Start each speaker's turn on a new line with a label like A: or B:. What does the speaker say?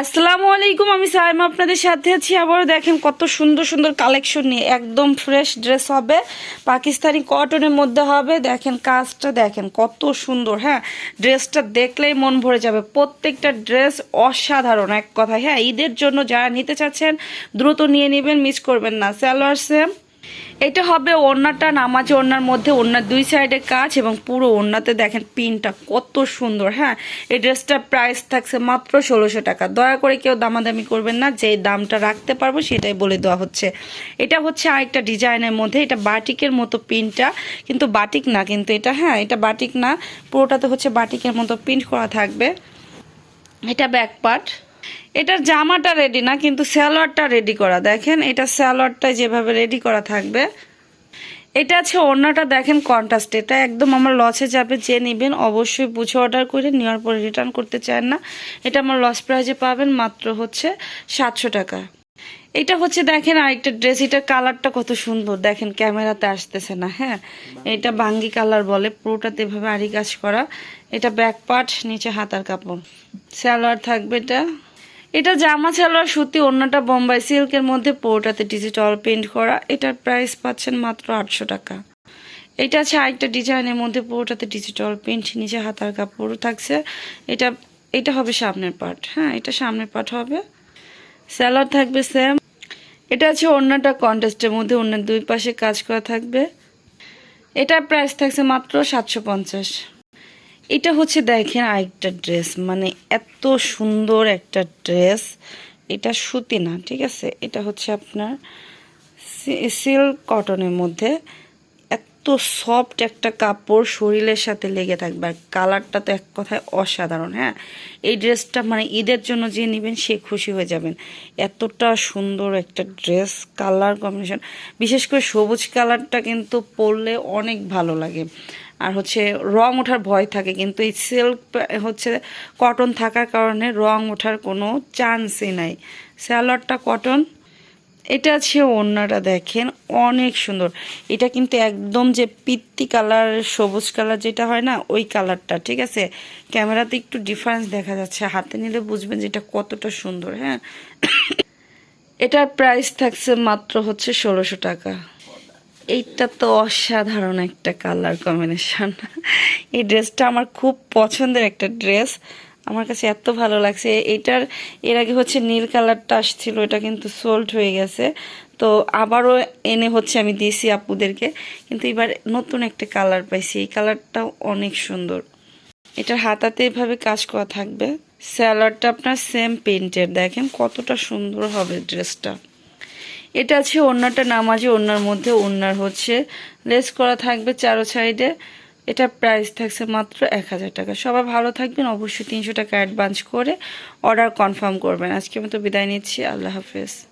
A: আসসালামু আলাইকুম, আমি সাইমা আপনাদের সাথে আছি। আবারও দেখেন কত সুন্দর সুন্দর কালেকশন নিয়ে একদম ফ্রেশ ড্রেস হবে। পাকিস্তানি কটনের মধ্যে হবে। দেখেন কাজটা, দেখেন কত সুন্দর হ্যাঁ? ড্রেসটা দেখলেই মন ভরে যাবে। প্রত্যেকটা ড্রেস অসাধারণ, এক কথা হ্যাঁ? ঈদের জন্য যারা নিতে চাচ্ছেন, দ্রুত নিয়ে নেবেন মিস করবেন না। স্যালোয়ার সেম এটা হবে ওড়নাটা নামাজে ওড়নার মধ্যে ওড়নার দুই সাইডে কাজ এবং পুরো ওড়নাতে দেখেন পিনটা কত সুন্দর হ্যাঁ? এই ড্রেসটার প্রাইস থাকছে মাত্র ষোলোশো টাকা। দয়া করে কেউ দামাদামি করবেন না যে দামটা রাখতে পারব সেটাই বলে দেওয়া হচ্ছে। এটা হচ্ছে আরেকটা ডিজাইনের মধ্যে, এটা বাটিকের মতো পিনটা, কিন্তু বাটিক না, কিন্তু এটা হ্যাঁ এটা বাটিক না, পুরোটাতে হচ্ছে বাটিকের মতো প্রিন্ট করা থাকবে। এটা ব্যাক পার্ট এটার জামাটা রেডি না, কিন্তু স্যালোয়ারটা রেডি করা। দেখেন, এটা স্যালোয়ারটা যেভাবে রেডি করা থাকবে। এটা আছে ওড়নাটা, দেখেন কন্ট্রাস্ট এটা একদম আমার লসে যাবে, যে নেবেন অবশ্যই বুঝে অর্ডার করে নেওয়ার পরে রিটার্ন করতে চান না। এটা আমার লস প্রাইজে পাবেন মাত্র হচ্ছে সাতশো টাকা। এটা হচ্ছে, দেখেন আরেকটা ড্রেস এটার কালারটা কত সুন্দর। দেখেন ক্যামেরাতে আসতেছে না হ্যাঁ? এটা বাঙ্গি কালার বলে, পুরোটাতে এভাবে আড়ি কাজ করা। এটা ব্যাক পার্ট নিচে হাতার কাপড়। সালোয়ার থাকবে এটা। এটা জামা সালোয়ার সুতি, অন্যটা বোম্বাই সিল্কের মধ্যে পুরোটাতে ডিজিটাল প্রিন্ট করা। এটার প্রাইস পাচ্ছেন মাত্র আটশো টাকা। এটা আছে আরেকটা ডিজাইনের মধ্যে পুরোটাতে ডিজিটাল প্রিন্ট নিচে হাতার কাপড় থাকছে। এটা এটা হবে সামনের পার্ট হ্যাঁ এটা সামনের পার্ট হবে। স্যালাড থাকবে সেম এটা আছে অন্যটা কন্টেস্টের মধ্যে অন্য দুই পাশে কাজ করা থাকবে। এটার প্রাইস থাকছে মাত্র সাতশো পঞ্চাশ। এটা হচ্ছে দেখেন আরেকটা ড্রেস মানে এত সুন্দর একটা ড্রেস। এটা সুতি না, ঠিক আছে? এটা হচ্ছে আপনার সিল্ক কটনের মধ্যে। এত সফট একটা কাপড়, শরীরের সাথে লেগে থাকবে। আর কালারটা তো এক কথায় অসাধারণ হ্যাঁ? এই ড্রেসটা মানে ঈদের জন্য যে নেবেন, সে খুশি হয়ে যাবেন। এতটা সুন্দর একটা ড্রেস, কালার কম্বিনেশন। বিশেষ করে সবুজ কালারটা কিন্তু পরলে অনেক ভালো লাগে। আর হচ্ছে রং ওঠার ভয় থাকে, কিন্তু এই সিল্ক হচ্ছে কটন থাকার কারণে রং ওঠার কোনো চান্সই নাই। স্যালোয়ারটা কটন এটা আছে ওড়নাটা দেখেন, অনেক সুন্দর। এটা কিন্তু একদম যে পিত্তি কালার সবুজ কালার যেটা হয় না, ওই কালারটা ঠিক আছে? ক্যামেরাতে একটু ডিফারেন্স দেখা যাচ্ছে, হাতে নিলে বুঝবেন যে এটা কতটা সুন্দর হ্যাঁ? এটার প্রাইস থাকছে মাত্র হচ্ছে ষোলোশো টাকা। এইটা তো অসাধারণ একটা কালার কম্বিনেশন এই ড্রেসটা আমার খুব পছন্দের একটা ড্রেস আমার কাছে এত ভালো লাগছে। এটার, এর আগে হচ্ছে নীল কালারটা আসছিল এটা কিন্তু সোল্ড হয়ে গেছে। তো আবারও এনে হচ্ছে আমি দিয়েছি আপুদেরকে। কিন্তু এবার নতুন একটা কালার পাইছি। এই কালারটাও অনেক সুন্দর। এটার হাতাতে এভাবে কাজ করা থাকবে। স্যালাডটা আপনার সেম পেন্টের দেখেন কতটা সুন্দর হবে ড্রেসটা এটা আছে ওড়নাটা নামাজি ওড়নার মধ্যে ওড়নার হচ্ছে। লেস করা থাকবে চারো সাইডে। এটা প্রাইস থাকছে মাত্র এক হাজার টাকা। সবাই ভালো থাকবেন, অবশ্যই তিনশো টাকা অ্যাডভান্স করে অর্ডার কনফার্ম করবেন। আজকে মতো বিদায় নিচ্ছি, আল্লাহ হাফেজ।